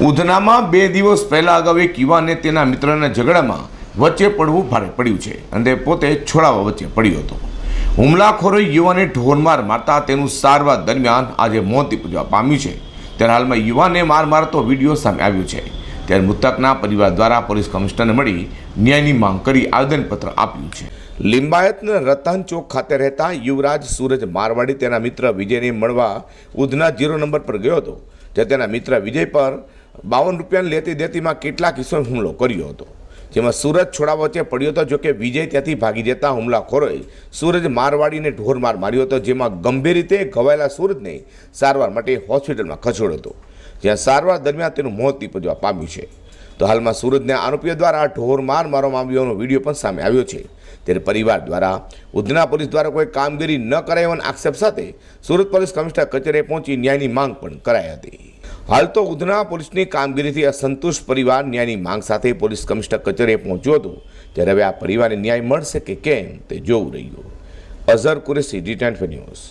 ઉધનામાં બે દિવસ પહેલા અગાઉ એક યુવાને તેના મિત્રના ઝઘડામાં વચ્ચે પડવું ભારે પડ્યું છે અને તે પોતે છોડાવવા વચ્ચે પડ્યો હતો. હુમલાખોરોએ યુવાને ઢોરમાર મારતા તેનું સારવાર દરમિયાન આજે મોત નીપજવા પામ્યું છે. ત્યારે હાલમાં યુવાને માર મારતો વીડિયો સામે આવ્યો છે. ત્યારે મૃતકના પરિવાર દ્વારા પોલીસ કમિશનરને મળી ન્યાયની માંગ કરી આવેદનપત્ર આપ્યું છે. લિંબાયતના રતન ચોક ખાતે રહેતા યુવરાજ સૂરજ મારવાડી તેના મિત્ર વિજયને મળવા ઉધના જીરો નંબર પર ગયો હતો. જે તેના મિત્ર વિજય પર બાવન રૂપિયાની લેતી દેતીમાં કેટલાક કિસ્સો હુમલો કર્યો હતો? જેમાં સુરજ છોડા વચ્ચે પડ્યો હતો, જોકે વિજય ત્યાંથી ભાગી જતા હુમલાખોરોએ સૂરજ મારવાડીને ઢોરમાર માર્યો હતો, જેમાં ગંભીર રીતે ઘવાયેલા સૂરજને સારવાર માટે હોસ્પિટલમાં ખસેડ્યો હતો, જ્યાં સારવાર દરમિયાન તેનું મોત નીપજવા પામ્યું છે. તો હાલમાં સુરતના આરોપીઓ દ્વારા ઢોર માર મારવામાં આવ્યોનો વીડિયો પણ સામે આવ્યો છે. ત્યારે પરિવાર દ્વારા, ઉધના પોલીસ દ્વારા કોઈ કામગીરી ન કરાય આક્ષેપ સાથે સુરત પોલીસ કમિશનર કચેરીએ પહોંચી ન્યાયની માંગ પણ કરાઈ હતી. હાલ તો ઉધના પોલીસની કામગીરીથી અસંતુષ્ટ પરિવાર ન્યાયની માંગ સાથે પોલીસ કમિશનર કચેરીએ પહોંચ્યું હતું. ત્યારે હવે આ પરિવારને ન્યાય મળશે કે કેમ તે જોવું રહ્યું. Azhar Qureshi D ten news